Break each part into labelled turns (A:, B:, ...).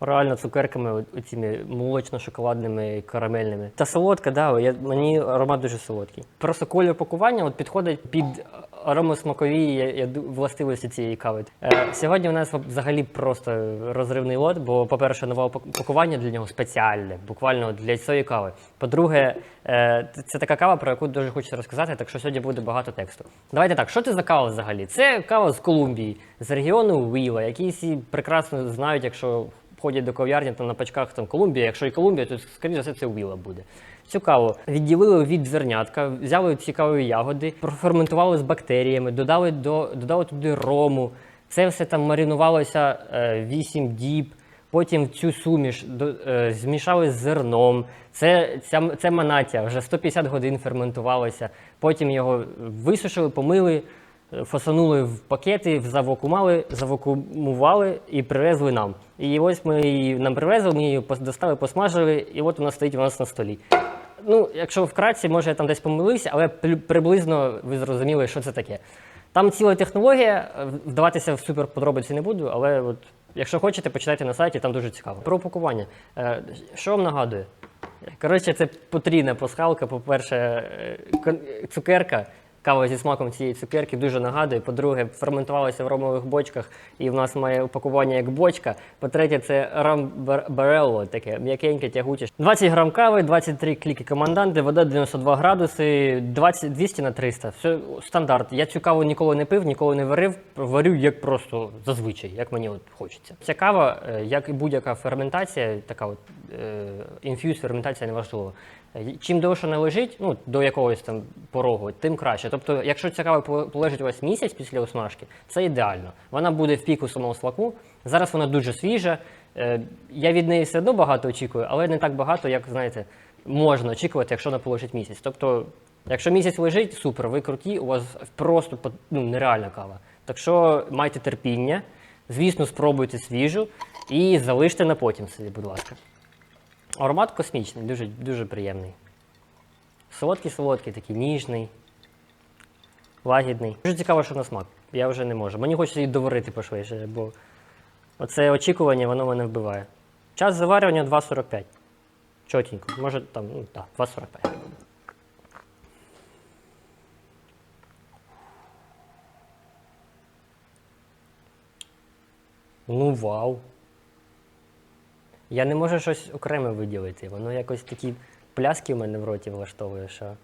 A: Реально цукерками оціми молочно-шоколадними карамельними. Та солодка, да, я, мені аромат дуже солодкий. Просто колір пакування от підходить під аромосмакові я, я, властивості цієї кави. Е, сьогодні у нас взагалі просто розривний лот, бо, по-перше, нове пак- пакування для нього спеціальне, буквально для цієї кави. По-друге, е, це така кава, про яку дуже хочеться розказати, так що сьогодні буде багато тексту. Давайте так, що це за кава взагалі? Це кава з Колумбії, з регіону Уіла, який всі прекрасно знають, якщо ходять до кав'ярні там на пачках там Колумбія. Якщо і Колумбія, то скоріше за все це Уіла буде. Цю каву відділили від зернятка, взяли цікаві ягоди, проферментували з бактеріями, додали до додали туди рому. Це все там маринувалося е, 8 діб. Потім цю суміш до, е, змішали з зерном. Це, ця, це манаття вже 150 годин ферментувалося. Потім його висушили, помили, фасонули в пакети, завакумали, завакумували і привезли нам. І ось ми її нам привезли, ми її достали, посмажили, і от вона стоїть у нас на столі. Ну, якщо вкратці, може я там десь помилився, але приблизно ви зрозуміли, що це таке. Там ціла технологія, е, вдаватися в супер подробиці не буду, але от, якщо хочете, почитайте на сайті, там дуже цікаво. Про упакування. Е, Що вам нагадує? Коротше, це потрійна пасхалка. По-перше, е, цукерка, кава зі смаком цієї цукерки дуже нагадує. По-друге, ферментувалася в ромових бочках, і в нас має упакування як бочка. По-третє, це рамбарелло, таке м'якеньке, тягуче. 20 грам кави, 23 кліки команданти, вода 92 градуси, 20, 200 на 300. Все стандарт. Я цю каву ніколи не пив, ніколи не варив. Варю як просто зазвичай, як мені от хочеться. Ця кава, е, як і будь-яка ферментація, така от е, інфюз, ферментація неважливо. Е, Чим довше вона лежить, ну до якогось там порогу, тим краще. Тобто, якщо ця кава полежить у вас місяць після осмажки, це ідеально. Вона буде в піку самого смаку. Зараз вона дуже свіжа. Е, Я від неї все одно багато очікую, але не так багато, як знаєте, можна очікувати, якщо вона полежить місяць. Тобто, якщо місяць лежить, супер, ви круті, у вас просто ну, нереальна кава. Так що майте терпіння, звісно, спробуйте свіжу і залиште на потім собі, будь ласка. Аромат космічний, дуже, дуже приємний. Солодкий, солодкий, такий ніжний, лагідний. Дуже цікаво, що на смак. Я вже не можу. Мені хочеться її доварити пошвидше, бо оце очікування, воно мене вбиває. Час заварювання 2.45. Чотенько. Може там, ну так, 2.45. Ну вау. Я не можу щось окреме виділити. Воно якось такі пляски в мене в роті влаштовує, що.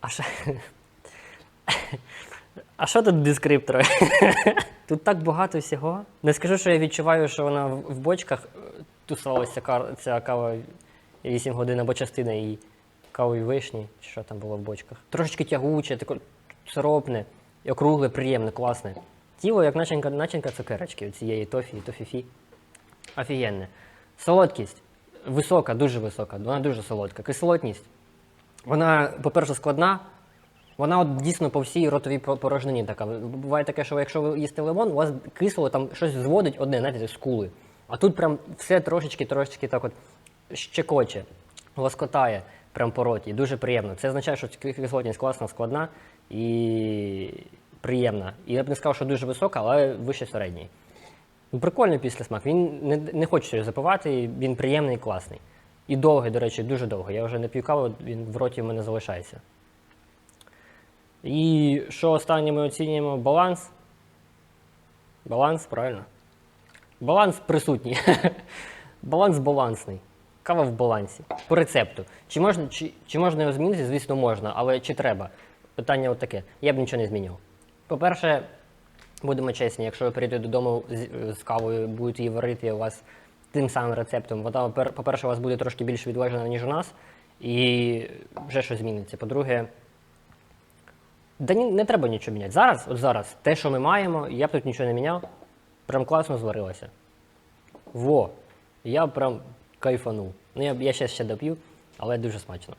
A: А що? А що тут дескриптори? Тут так багато всього. Не скажу, що я відчуваю, що вона в бочках е, тусувалася ця кава 8 годин або частина її кавові вишні, чи що там було в бочках. Трошечки тягуче, таке сиропне, і округле, приємне, класне. Тіло, як начинка, начинка цукерочки, цієї тофі, тофіфі. Офігенне. Солодкість висока, дуже висока, вона дуже солодка. Кислотність. Вона, по-перше, складна. Вона от дійсно по всій ротовій по- порожнині така. Буває таке, що якщо ви їсте лимон, у вас кисло там щось зводить одне, знаєте, скули. А тут прям все трошечки, трошечки так от щекоче, лоскотає прям по роті. Дуже приємно. Це означає, що кислотність класна, складна і приємна. І я б не сказав, що дуже висока, але вище середньої. Ну, Прикольний післясмак. Він не, не його запивати, він приємний і класний. І довгий, до речі, дуже довгий. Я вже не п'ю каву, він в роті в мене залишається. І що останнє ми оцінюємо? Баланс. Баланс, правильно. Баланс присутній. Баланс балансний. Кава в балансі. По рецепту. Чи можна, чи, чи можна його змінити? Звісно, можна, але чи треба? Питання от таке. Я б нічого не змінював. По-перше, будемо чесні, якщо ви прийдете додому з, з кавою, будете її варити у вас тим самим рецептом, вона, по-перше, у вас буде трошки більш відлежена, ніж у нас, і вже щось зміниться. По-друге, да ні, не треба нічого міняти. Зараз, от зараз, те, що ми маємо, я б тут нічого не міняв, прям класно зварилося. Во! Я прям кайфанув. Ну, я, я ще, ще доп'ю, але дуже смачно.